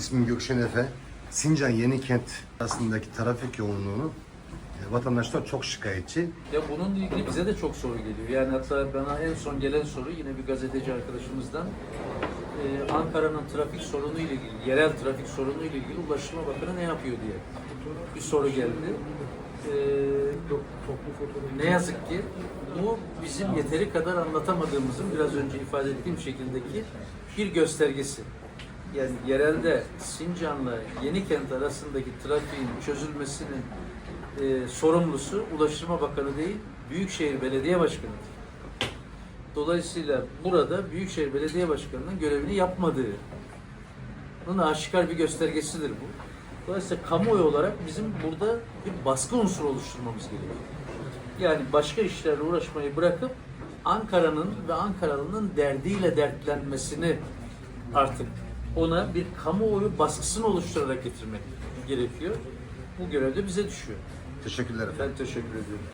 İsmim Gökşen Efe. Sincan Yenikent arasındaki trafik yoğunluğunu e, vatandaşlar çok şikayetçi. Ya bununla ilgili bize de çok soru geliyor. Yani hatta bana en son gelen soru yine bir gazeteci arkadaşımızdan e, Ankara'nın trafik sorunu ile ilgili, yerel trafik sorunu ile ilgili Ulaştırma Bakanı ne yapıyor diye bir soru geldi. E, ne yazık ki bu bizim yeteri kadar anlatamadığımızın biraz önce ifade ettiğim şekildeki bir göstergesi. Yani yerelde Sincan'la Yenikent arasındaki trafiğin çözülmesinin e, sorumlusu Ulaştırma Bakanı değil, Büyükşehir Belediye Başkanı'dır. Dolayısıyla burada Büyükşehir Belediye Başkanı'nın görevini yapmadığı bunun aşikar bir göstergesidir bu. Dolayısıyla kamuoyu olarak bizim burada bir baskı unsuru oluşturmamız gerekiyor. Yani başka işlerle uğraşmayı bırakıp Ankara'nın ve Ankaralı'nın derdiyle dertlenmesini artık ona bir kamuoyu baskısını oluşturarak getirmek gerekiyor. Bu görev de bize düşüyor. Teşekkürler efendim. Ben teşekkür ediyorum.